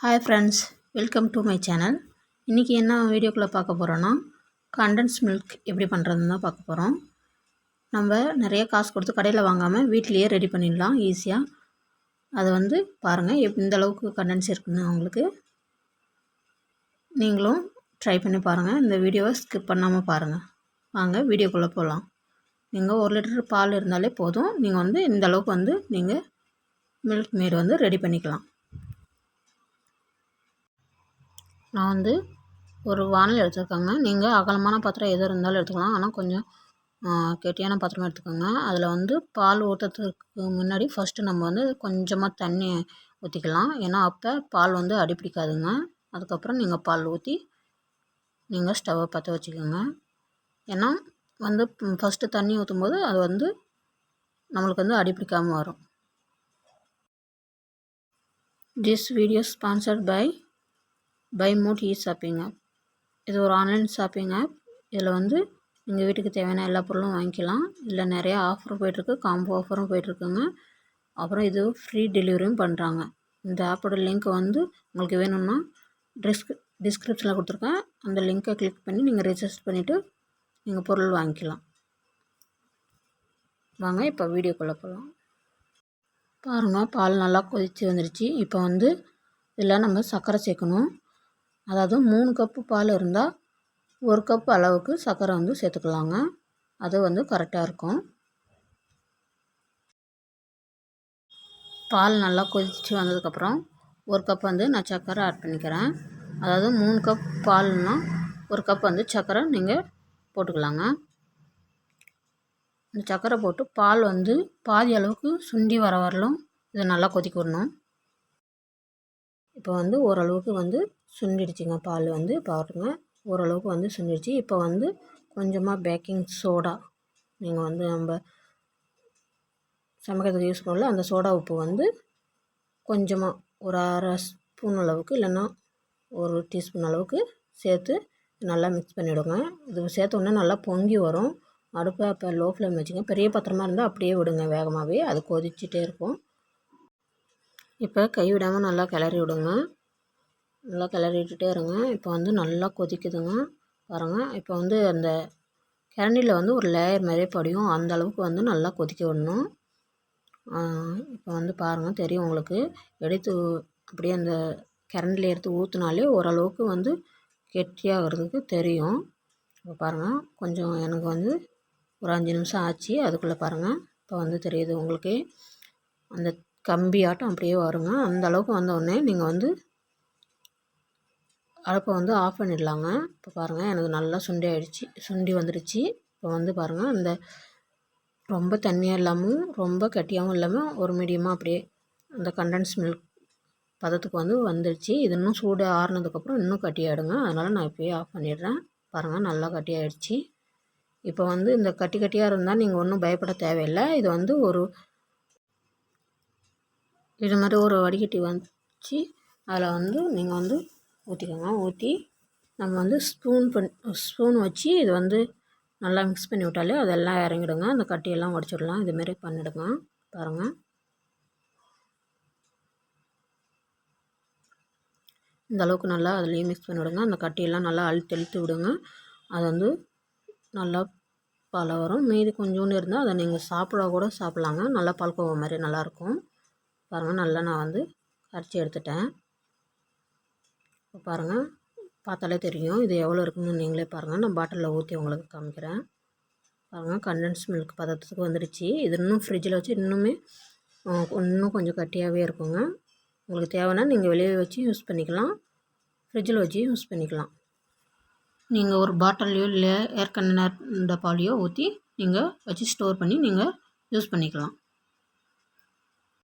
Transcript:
Hi friends welcome to my channel இன்றைக்கி என்ன வீடியோக்குள்ளே பார்க்க போகிறோன்னா கண்டன்ஸ் மில்க் எப்படி பண்ணுறதுன்னு தான் பார்க்க போகிறோம் நம்ம நிறைய காசு கொடுத்து கடையில் வாங்காமல் வீட்லேயே ரெடி பண்ணிடலாம் ஈஸியாக அதை வந்து பாருங்கள் எப் இந்த அளவுக்கு கண்டன்ஸ் இருக்குன்னு அவங்களுக்கு நீங்களும் ட்ரை பண்ணி பாருங்கள் இந்த வீடியோவை ஸ்கிப் பண்ணாமல் பாருங்கள் வாங்க வீடியோக்குள்ளே போகலாம் நீங்கள் ஒரு லிட்டர் பால் இருந்தாலே போதும். நீங்கள் வந்து இந்த அளவுக்கு வந்து நீங்கள் மில்க் மேடு வந்து ரெடி பண்ணிக்கலாம். நான் வந்து ஒரு வானல் எடுத்துருக்கேங்க நீங்கள் அகலமான பாத்திரம் எது இருந்தாலும் எடுத்துக்கலாம். ஆனால் கொஞ்சம் கெட்டியான பாத்திரமாக எடுத்துக்கோங்க. அதில் வந்து பால் ஊற்றுறதுக்கு முன்னாடி ஃபஸ்ட்டு நம்ம வந்து கொஞ்சமாக தண்ணி ஊற்றிக்கலாம் ஏன்னா அப்போ பால் வந்து அடி பிடிக்காதுங்க. அதுக்கப்புறம் நீங்கள் பால் ஊற்றி நீங்கள் ஸ்டவ்வை பற்ற வச்சுக்கோங்க. ஏன்னா வந்து ஃபஸ்ட்டு தண்ணி ஊற்றும் போது அது வந்து நம்மளுக்கு வந்து அடி பிடிக்காமல் வரும். This video sponsored by by mod e shopping app இது ஒரு ஆன்லைன் ஷாப்பிங் ஆப் இதில் வந்து எங்கள் வீட்டுக்கு தேவையான எல்லா பொருளும் வாங்கிக்கலாம். இதில் நிறையா ஆஃபரும் போயிட்டுருக்கு. காம்போ ஆஃபரும் போயிட்டுருக்குங்க. அப்புறம் இது ஃப்ரீ டெலிவரியும் பண்ணுறாங்க இந்த ஆப்போட லிங்க் வந்து உங்களுக்கு வேணும்னா டிஸ்க் டிஸ்கிரிப்ஷனில் கொடுத்துருக்கேன். அந்த லிங்க்கை கிளிக் பண்ணி நீங்கள் ரிஜிஸ்டர் பண்ணிவிட்டு நீங்கள் பொருள் வாங்கிக்கலாம். வாங்க இப்போ வீடியோக்குள்ளே போகலாம். பாருங்கள் பால் நல்லா கொதித்து வந்துருச்சு. இப்போ வந்து இதில் நம்ம சர்க்கரை சேர்க்கணும். அதாவது மூணு கப்பு பால் இருந்தால் ஒரு கப் அளவுக்கு சர்க்கரை வந்து சேர்த்துக்கலாங்க. அது வந்து கரெக்டாக இருக்கும். பால் நல்லா கொதித்து வந்ததுக்கப்புறம் ஒரு கப் வந்து நான் சர்க்கரை ஆட் பண்ணிக்கிறேன். அதாவது மூணு கப் பால்னால் ஒரு கப் வந்து சர்க்கரை நீங்கள் போட்டுக்கலாங்க. இந்த சர்க்கரை போட்டு பால் வந்து பாதி அளவுக்கு சுண்டி வர வரலும் இதை நல்லா கொதிக்க விடணும். இப்போ வந்து ஓரளவுக்கு வந்து சுண்டிடுச்சுங்க பால் வந்து பாருங்க. ஓரளவுக்கு வந்து சுண்டிடுச்சு. இப்போ வந்து கொஞ்சமாக பேக்கிங் சோடா. நீங்கள் வந்து நம்ம சமைக்கிறதுக்கு யூஸ் பண்ணல அந்த சோடா உப்பு வந்து கொஞ்சமாக ஒரு அரை ஸ்பூன் அளவுக்கு இல்லைன்னா ஒரு டீஸ்பூன் அளவுக்கு சேர்த்து நல்லா மிக்ஸ் பண்ணிவிடுங்க இது சேர்த்தோன்னே நல்லா பொங்கி வரும். அடுப்பை அப்போ லோ ஃப்ளேம் வச்சுங்க. பெரிய பத்திரமா இருந்தால் அப்படியே விடுங்க வேகமாகவே அது கொதிச்சுட்டே இருக்கும். இப்போ கை விடாமல் நல்லா கிளறி விடுங்க. நல்லா கிளறி விட்டுட்டே இருங்க. இப்போ வந்து நல்லா கொதிக்குதுங்க. பாருங்கள் இப்போ வந்து அந்த கிரண்டியில் வந்து ஒரு லேயர் மாதிரியே படியும். அந்த அளவுக்கு வந்து நல்லா கொதிக்க விடணும். இப்போ வந்து பாருங்கள் தெரியும் உங்களுக்கு. எடுத்து அப்படியே அந்த கரண்டில் எடுத்து ஊற்றினாலே ஓரளவுக்கு வந்து கெட்டியாகிறதுக்கு தெரியும். இப்போ பாருங்கள் கொஞ்சம் எனக்கு வந்து ஒரு அஞ்சு நிமிஷம் ஆச்சு. அதுக்குள்ளே பாருங்கள் இப்போ வந்து தெரியுது உங்களுக்கு. அந்த கம்பி ஆட்டம் அப்படியே வருங்க. அந்த அளவுக்கு வந்தோடனே நீங்கள் வந்து அடுப்பை வந்து ஆஃப் பண்ணிடலாங்க. இப்போ பாருங்கள் எனக்கு நல்லா சுண்டி ஆகிடுச்சி சுண்டி வந்துடுச்சு. இப்போ வந்து பாருங்கள் அந்த ரொம்ப தண்ணியாக இல்லாமல் ரொம்ப கட்டியாகவும் இல்லாமல் ஒரு மீடியமாக அப்படியே அந்த கண்டன்ஸ் மில்க் பதத்துக்கு வந்து வந்துடுச்சு. இது இன்னும் சூடு ஆறுனதுக்கப்புறம் இன்னும் கட்டியாகிடுங்க அதனால் நான் இப்போயே ஆஃப் பண்ணிடுறேன். பாருங்கள் நல்லா கட்டி ஆகிடுச்சி இப்போ வந்து இந்த கட்டி கட்டியாக இருந்தால் நீங்கள் ஒன்றும் பயப்பட தேவையில்லை. இது வந்து ஒரு இது மாதிரி ஒரு வடிகட்டி வச்சு அதில் வந்து நீங்கள் வந்து ஊற்றிக்கோங்க ஊற்றி நம்ம வந்து ஸ்பூன் பண் ஸ்பூன் வச்சு இது வந்து நல்லா மிக்ஸ் பண்ணி விட்டாலே அதெல்லாம் இறங்கிடுங்க. அந்த கட்டியெல்லாம் உடச்சிடலாம். இதுமாரி பண்ணிவிடுங்க பாருங்கள் இந்த அளவுக்கு நல்லா அதுலேயும் மிக்ஸ் பண்ணி விடுங்க. அந்த கட்டியெல்லாம் நல்லா அழுத்து அழுத்து விடுங்க. அது வந்து நல்லா பால் வரும் மீதி கொஞ்சோண்டு இருந்தால் அதை நீங்கள் சாப்பிட கூட சாப்பிட்லாங்க. நல்லா பால்கோவா மாதிரி நல்லாயிருக்கும் பாருங்கள் நல்லா நான் வந்து கரைச்சி எடுத்துட்டேன். பாருங்கள் பார்த்தாலே தெரியும். இது எவ்வளோ இருக்குன்னு நீங்களே பாருங்கள் நான் பாட்டிலில் ஊற்றி உங்களுக்கு காமிக்கிறேன். பாருங்கள் கண்டன்ஸ் மில்க் பதத்துக்கு வந்துடுச்சு. இது இன்னும் ஃப்ரிட்ஜில் வச்சு இன்னுமே இன்னும் கொஞ்சம் கட்டியாகவே இருக்குங்க. உங்களுக்கு தேவைன்னா நீங்கள் வெளியே வச்சு யூஸ் பண்ணிக்கலாம். ஃப்ரிட்ஜில் வச்சு யூஸ் பண்ணிக்கலாம். நீங்கள் ஒரு பாட்டிலையோ இல்லை ஏர் கண்டனர் டப்பாலையோ ஊற்றி நீங்கள் வச்சு ஸ்டோர் பண்ணி நீங்கள் யூஸ் பண்ணிக்கலாம்.